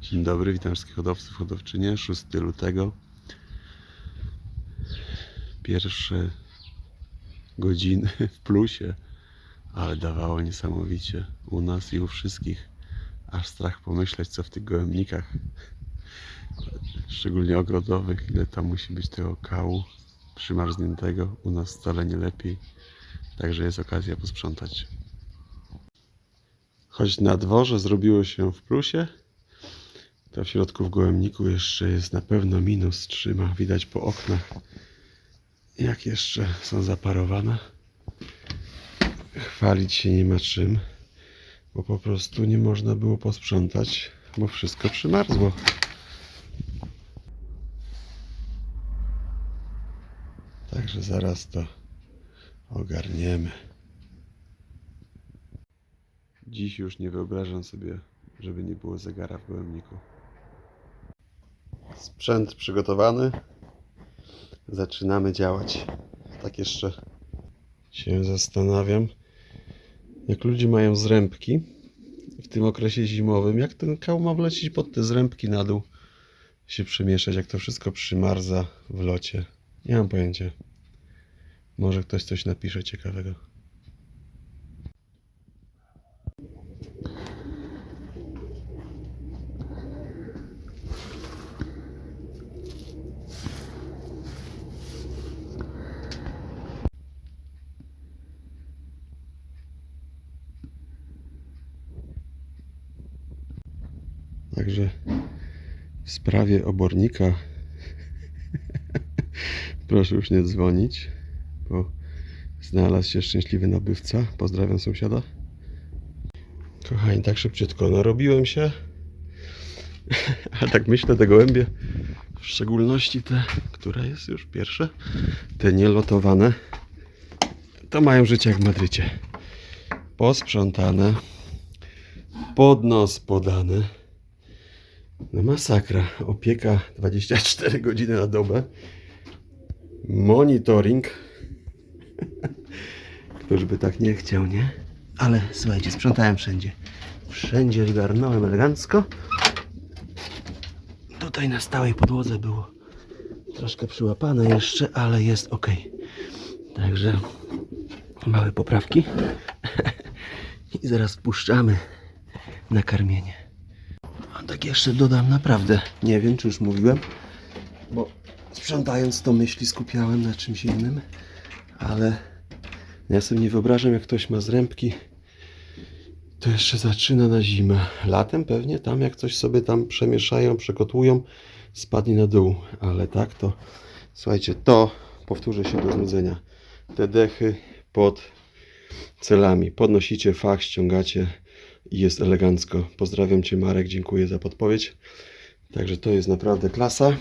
Dzień dobry, witam wszystkich hodowców, hodowczynie. 6 lutego. Pierwsze godziny w plusie, ale dawało niesamowicie u nas i u wszystkich. Aż strach pomyśleć, co w tych gołębnikach, szczególnie ogrodowych, ile tam musi być tego kału przymarzniętego. U nas wcale nie lepiej, także jest okazja posprzątać. Choć na dworze zrobiło się w plusie, to w środku w gołębniku jeszcze jest na pewno minus trzyma. Widać po oknach, jak jeszcze są zaparowane. Chwalić się nie ma czym, bo po prostu nie można było posprzątać, bo wszystko przymarzło. Także zaraz to ogarniemy. Dziś już nie wyobrażam sobie, żeby nie było zegara w gołębniku. Sprzęt przygotowany. Zaczynamy działać. Tak jeszcze się zastanawiam, jak ludzie mają zrębki w tym okresie zimowym, jak ten kał ma wlecieć pod te zrębki na dół, się przemieszać, jak to wszystko przymarza w locie. Nie mam pojęcia. Może ktoś coś napisze ciekawego. Także w sprawie obornika proszę już nie dzwonić, bo znalazł się szczęśliwy nabywca. Pozdrawiam sąsiada. Kochani, tak szybciutko narobiłem się. Ale tak myślę, te gołębie, w szczególności te, które jest już pierwsze, te nielotowane, to mają życie jak w Madrycie. Posprzątane, pod nos podane. No masakra. Opieka 24 godziny na dobę. Monitoring. Ktoś by tak nie chciał, nie? Ale słuchajcie, sprzątałem wszędzie. Wszędzie zgarnąłem elegancko. Tutaj na stałej podłodze było troszkę przyłapane jeszcze, ale jest ok. Także małe poprawki. I zaraz wpuszczamy na karmienie. Tak jeszcze dodam, naprawdę nie wiem, czy już mówiłem, bo sprzątając to myśli skupiałem na czymś innym, ale ja sobie nie wyobrażam, jak ktoś ma zrębki, to jeszcze zaczyna na zimę. Latem pewnie tam, jak coś sobie tam przemieszają, przekotują, spadnie na dół, ale tak to, słuchajcie, to powtórzę się do znudzenia. Te dechy pod celami. Podnosicie fach, ściągacie i jest elegancko. Pozdrawiam Cię Marek, dziękuję za podpowiedź. Także to jest naprawdę klasa.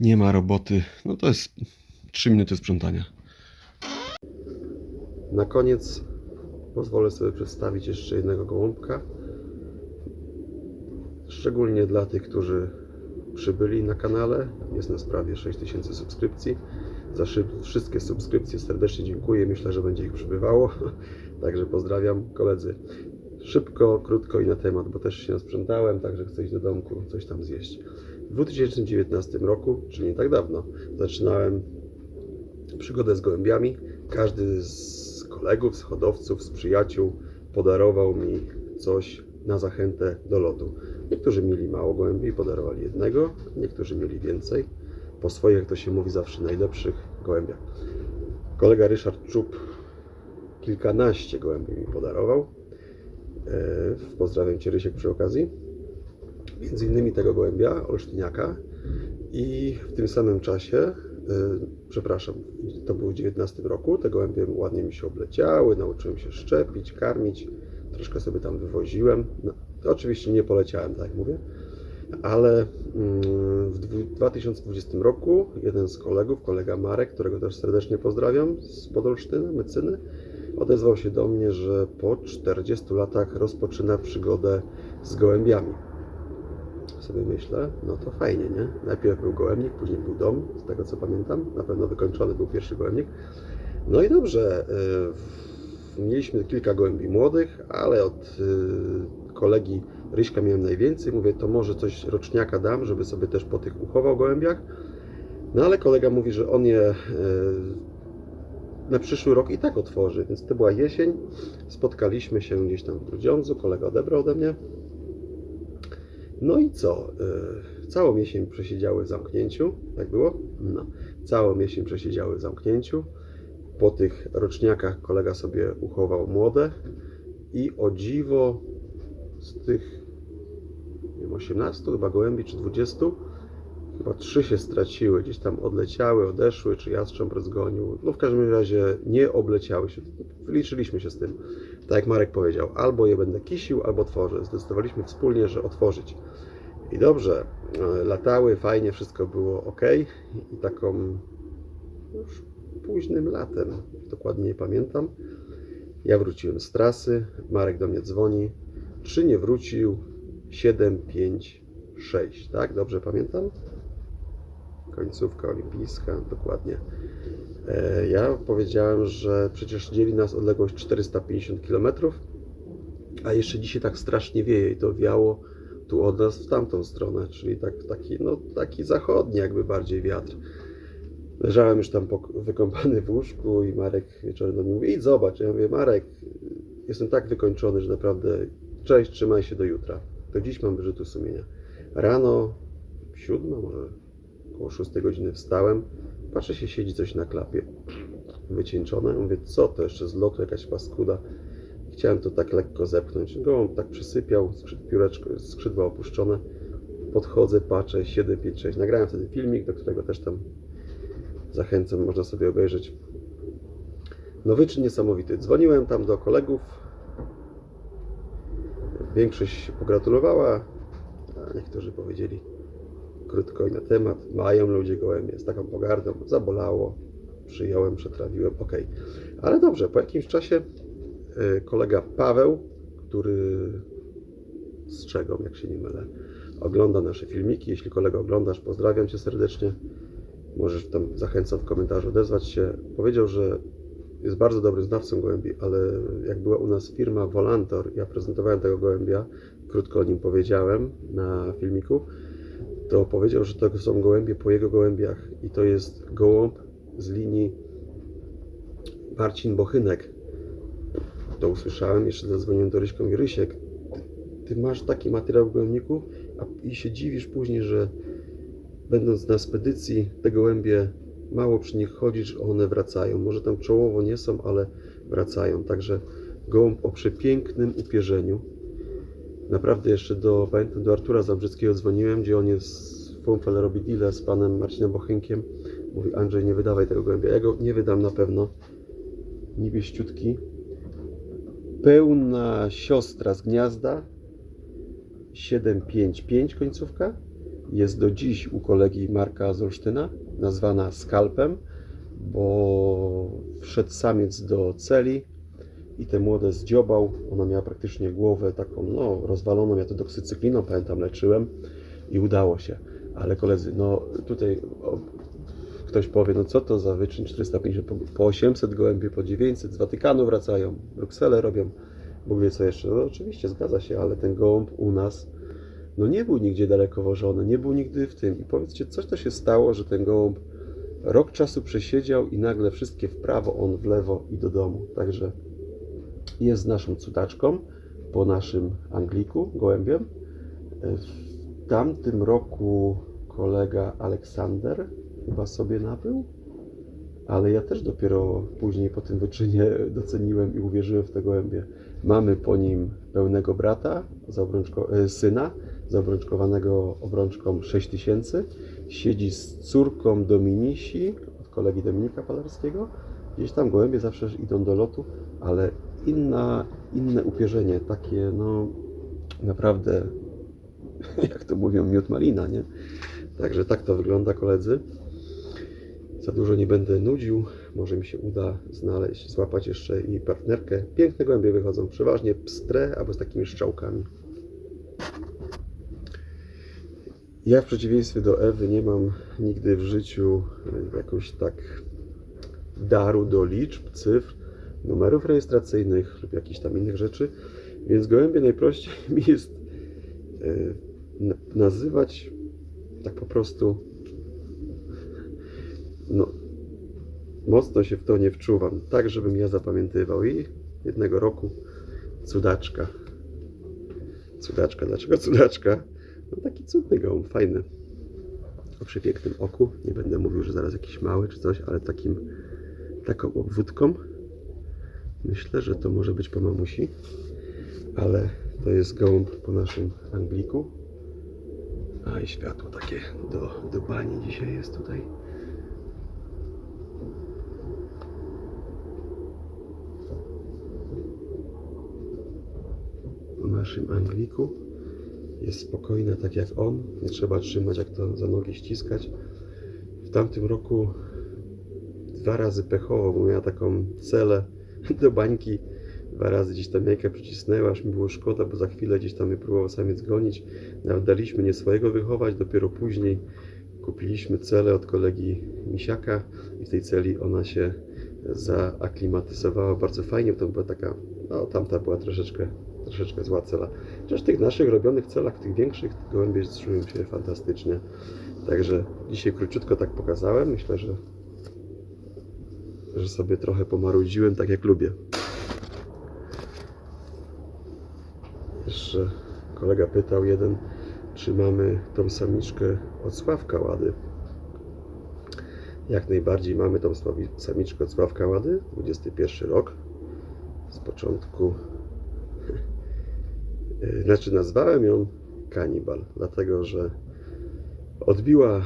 Nie ma roboty. No to jest 3 minuty sprzątania. Na koniec pozwolę sobie przedstawić jeszcze jednego gołąbka. Szczególnie dla tych, którzy przybyli na kanale. Jest nas prawie 6000 subskrypcji. Za wszystkie subskrypcje serdecznie dziękuję. Myślę, że będzie ich przybywało. Także pozdrawiam koledzy. Szybko, krótko i na temat, bo też się nasprzątałem, także chcę iść do domku, coś tam zjeść. W 2019 roku, czyli nie tak dawno, zaczynałem przygodę z gołębiami. Każdy z kolegów, z hodowców, z przyjaciół podarował mi coś na zachętę do lotu. Niektórzy mieli mało gołębi podarowali jednego, niektórzy mieli więcej. Po swoich, jak to się mówi, zawsze najlepszych gołębiach. Kolega Ryszard Czub kilkanaście gołębi mi podarował. E, Pozdrawiam Cię Rysiek przy okazji. Między innymi tego gołębia, olsztyniaka. I w tym samym czasie, e, przepraszam, to było w 19 roku, te gołębie ładnie mi się obleciały, nauczyłem się szczepić, karmić, troszkę sobie tam wywoziłem. No, oczywiście nie poleciałem, tak jak mówię, ale mm, w dwu- 2020 roku jeden z kolegów, kolega Marek, którego też serdecznie pozdrawiam z Podolsztyny, Mycyny, odezwał się do mnie, że po 40 latach rozpoczyna przygodę z gołębiami. Sobie myślę, no to fajnie, nie? Najpierw był gołębnik, później był dom, z tego co pamiętam. Na pewno wykończony był pierwszy gołębnik. No i dobrze, y, mieliśmy kilka gołębi młodych, ale od y, kolegi Ryśka miałem najwięcej, mówię, to może coś roczniaka dam, żeby sobie też po tych uchował gołębiach. No ale kolega mówi, że on je e, na przyszły rok i tak otworzy, więc to była jesień. Spotkaliśmy się gdzieś tam w Grudziądzu, kolega odebrał ode mnie. No i co? E, Całą jesień przesiedziały w zamknięciu, tak było? No. Całą jesień przesiedziały w zamknięciu. Po tych roczniakach kolega sobie uchował młode i o dziwo z tych nie wiem, 18 chyba gołębi czy 20 chyba trzy się straciły, gdzieś tam odleciały, odeszły, czy jastrząb rozgonił. No w każdym razie nie obleciały się. Wyliczyliśmy się z tym. Tak jak Marek powiedział, albo je będę kisił, albo tworzę. Zdecydowaliśmy wspólnie, że otworzyć. I dobrze, e, latały, fajnie, wszystko było ok. I taką już późnym latem, dokładnie nie pamiętam, ja wróciłem z trasy, Marek do mnie dzwoni, czy nie wrócił 7, 5, 6, tak? Dobrze pamiętam? Końcówka olimpijska, dokładnie. E, Ja powiedziałem, że przecież dzieli nas odległość 450 km, a jeszcze dzisiaj tak strasznie wieje i to wiało tu od nas w tamtą stronę, czyli tak, taki, no, taki zachodni jakby bardziej wiatr. Leżałem już tam wykąpany w łóżku i Marek wieczorem do mnie mówi, idź zobacz. Ja mówię, Marek, jestem tak wykończony, że naprawdę cześć, trzymaj się do jutra. Do dziś mam wyrzuty sumienia. Rano, siódma, może około 6 godziny wstałem, patrzę się, siedzi coś na klapie, wycieńczone. Mówię, co to jeszcze z lotu, jakaś paskuda. Chciałem to tak lekko zepchnąć. Gołąb tak przysypiał, pióreczko, skrzydła opuszczone. Podchodzę, patrzę, 7, 5, 6. Nagrałem wtedy filmik, do którego też tam zachęcam, można sobie obejrzeć. No wyczyn niesamowity. Dzwoniłem tam do kolegów. Większość pogratulowała, a niektórzy powiedzieli krótko i na temat. Mają ludzie gołębie z taką pogardą. Zabolało, przyjąłem, przetrawiłem, ok. Ale dobrze, po jakimś czasie y, kolega Paweł, który z czego, jak się nie mylę, ogląda nasze filmiki. Jeśli kolega oglądasz, pozdrawiam Cię serdecznie. Możesz tam, zachęcam w komentarzu odezwać się. Powiedział, że jest bardzo dobrym znawcą gołębi, ale jak była u nas firma Volantor, ja prezentowałem tego gołębia, krótko o nim powiedziałem na filmiku, to powiedział, że to są gołębie po jego gołębiach i to jest gołąb z linii Marcin Bochynek. To usłyszałem, jeszcze zadzwoniłem do Ryśką i Rysiek. Ty masz taki materiał w gołębniku a, i się dziwisz później, że będąc na spedycji, te gołębie mało przy nich chodzisz, one wracają. Może tam czołowo nie są, ale wracają. Także gołąb o przepięknym upierzeniu. Naprawdę jeszcze do, pamiętam, do Artura Zabrzyckiego dzwoniłem, gdzie on jest w Fumfel robi deal z panem Marcinem Bochynkiem. Mówi, Andrzej, nie wydawaj tego gołębia. Ja go nie wydam na pewno. Niebieściutki. Pełna siostra z gniazda. 755 końcówka jest do dziś u kolegi Marka z Olsztyna, nazwana skalpem, bo wszedł samiec do celi i te młode zdziobał. Ona miała praktycznie głowę taką, no, rozwaloną. Ja to doksycykliną, pamiętam, leczyłem i udało się. Ale koledzy, no tutaj o, ktoś powie, no co to za wyczyn 450, po, po 800 gołębie, po 900 z Watykanu wracają, Brukselę robią. Bóg wie co jeszcze. No oczywiście, zgadza się, ale ten gołąb u nas no nie był nigdzie daleko wożony, nie był nigdy w tym. I powiedzcie, coś to się stało, że ten gołąb rok czasu przesiedział i nagle wszystkie w prawo, on w lewo i do domu. Także jest naszą cudaczką po naszym Angliku, gołębiem. W tamtym roku kolega Aleksander chyba sobie nabył, ale ja też dopiero później po tym wyczynie doceniłem i uwierzyłem w te gołębie. Mamy po nim pełnego brata, zaobrączko, e, syna, zaobrączkowanego obrączką 6000. Siedzi z córką Dominisi, od kolegi Dominika Palarskiego. Gdzieś tam gołębie zawsze idą do lotu, ale inna, inne upierzenie, takie no naprawdę, jak to mówią, miód malina, nie? Także tak to wygląda, koledzy. Za dużo nie będę nudził. Może mi się uda znaleźć, złapać jeszcze i partnerkę. Piękne gołębie wychodzą, przeważnie pstre albo z takimi szczałkami. Ja w przeciwieństwie do Ewy nie mam nigdy w życiu e, jakoś tak daru do liczb, cyfr, numerów rejestracyjnych lub jakichś tam innych rzeczy, więc gołębie najprościej mi jest n- nazywać tak po prostu. No, mocno się w to nie wczuwam, tak żebym ja zapamiętywał. I jednego roku cudaczka. Cudaczka, dlaczego cudaczka? No taki cudny gołąb, fajny. O przepięknym oku. Nie będę mówił, że zaraz jakiś mały czy coś, ale takim, taką obwódką. Myślę, że to może być po mamusi, ale to jest gołąb po naszym Angliku. A i światło takie do, do bani dzisiaj jest tutaj. Po naszym Angliku jest spokojna tak jak on. Nie trzeba trzymać jak to za nogi ściskać. W tamtym roku dwa razy pechowo, bo miała taką celę do bańki. Dwa razy gdzieś tam jajka przycisnęła, aż mi było szkoda, bo za chwilę gdzieś tam je próbował samiec gonić. Nawet daliśmy nie swojego wychować, dopiero później kupiliśmy celę od kolegi Misiaka i w tej celi ona się zaaklimatyzowała bardzo fajnie, to była taka, no tamta była troszeczkę, troszeczkę zła cela. Chociaż w tych naszych robionych celach, tych większych, gołębie czują się fantastycznie. Także dzisiaj króciutko tak pokazałem. Myślę, że, że sobie trochę pomarudziłem, tak jak lubię. Jeszcze kolega pytał jeden, czy mamy tą samiczkę od Sławka Łady. Jak najbardziej mamy tą samiczkę od Sławka Łady, 21 rok. Z początku, znaczy nazwałem ją Kanibal, dlatego że odbiła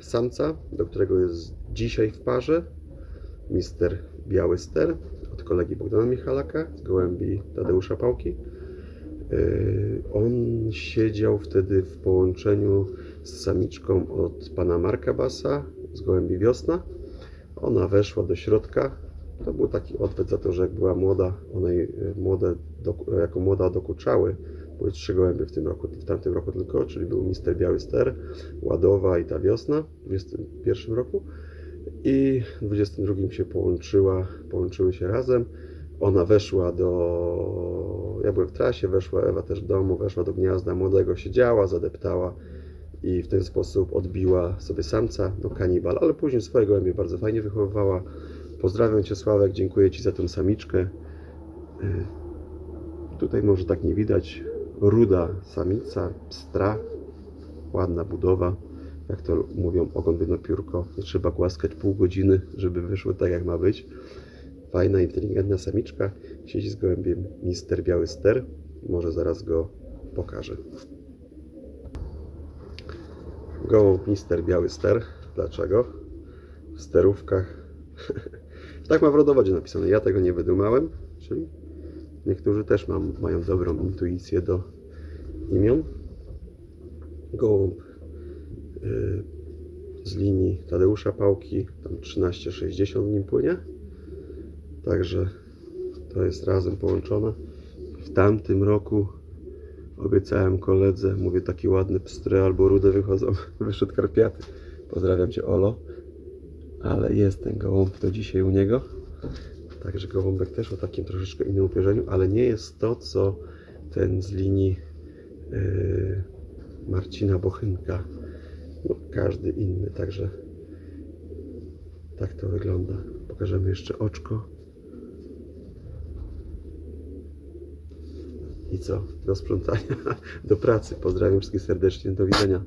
samca, do którego jest dzisiaj w parze, mister Biały Ster od kolegi Bogdana Michalaka z gołębi Tadeusza Pałki. Yy, On siedział wtedy w połączeniu z samiczką od pana Marka Basa z gołębi Wiosna. Ona weszła do środka. To był taki odwet za to, że jak była młoda, one yy, młode, jako młoda dokuczały. Były trzy gołębie w tym roku, w tamtym roku tylko, czyli był Mister Biały Ster, Ładowa i ta wiosna w 21 roku. I w 22 się połączyła, połączyły się razem. Ona weszła do. Ja byłem w trasie, weszła Ewa też do domu, weszła do gniazda młodego, siedziała, zadeptała i w ten sposób odbiła sobie samca, no kanibal, ale później swoje gołębie bardzo fajnie wychowywała. Pozdrawiam Cię Sławek, dziękuję Ci za tę samiczkę. Y, Tutaj może tak nie widać. Ruda samica, pstra, ładna budowa. Jak to mówią, ogon wyno piórko. Trzeba głaskać pół godziny, żeby wyszło tak jak ma być. Fajna, inteligentna samiczka. Siedzi z gołębiem Mister Biały Ster. Może zaraz go pokażę. Gołąb Mister Biały Ster. Dlaczego? W sterówkach. tak ma w rodowodzie napisane. Ja tego nie wydumałem. Czyli niektórzy też mam, mają dobrą intuicję do imion. Gołąb z linii Tadeusza Pałki, tam 1360 w nim płynie. Także to jest razem połączone. W tamtym roku obiecałem koledze, mówię takie ładne pstry albo rude wychodzą, wyszedł karpiaty. Pozdrawiam Cię Olo. Ale jest ten gołąb do dzisiaj u niego. Także gołąbek też o takim troszeczkę innym upierzeniu, ale nie jest to, co ten z linii yy, Marcina Bochynka. Każdy inny, także tak to wygląda. Pokażemy jeszcze oczko. I co? Do sprzątania, do pracy. Pozdrawiam wszystkich serdecznie. Do widzenia.